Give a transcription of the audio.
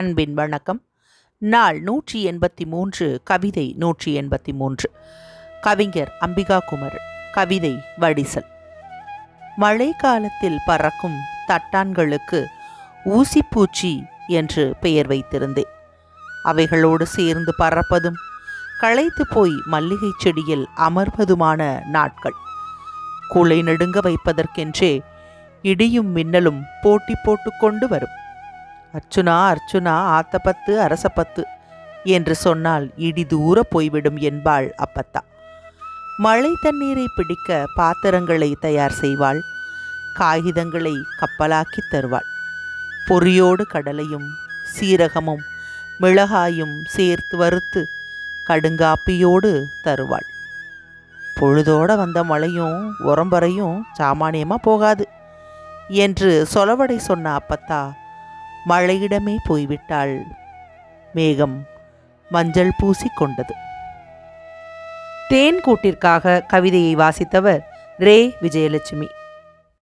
அன்பின் வணக்கம். நாள் நூற்றி எண்பத்தி மூன்று கவிதை நூற்றி எண்பத்தி மூன்று கவிஞர் அம்பிகா குமர் கவிதை வடிசல். மழை காலத்தில் பறக்கும் தட்டான்களுக்கு ஊசிப்பூச்சி என்று பெயர் வைத்திருந்தேன். அவைகளோடு சேர்ந்து பறப்பதும் களைத்து போய் மல்லிகைச் செடியில் அமர்வதுமான நாட்கள். குலை நடுங்க வைப்பதற்கென்றே இடியும் மின்னலும் போட்டி போட்டுக்கொண்டு வரும். அர்ச்சுனா அர்ச்சுனா ஆத்தப்பத்து அரசப்பத்து என்று சொன்னால் இடி தூர போய்விடும் என்பாள் அப்பத்தா. மழை தண்ணீரை பிடிக்க பாத்திரங்களை தயார் செய்வாள். காகிதங்களை கப்பலாக்கி தருவாள். பொரியோடு கடலையும் சீரகமும் மிளகாயும் சேர்த்து வறுத்து கடுங்காப்பியோடு தருவாள். பொழுதோட வந்த மழையும் உரம்பரையும் சாமானியமாக போகாது என்று சொலவடை சொன்ன அப்பத்தா மழையிடமே போய்விட்டாள். மேகம் மஞ்சள் பூசி கொண்டது தேன் கூட்டிற்காக கவிதையை வாசித்தவர் ரே. விஜயலட்சுமி.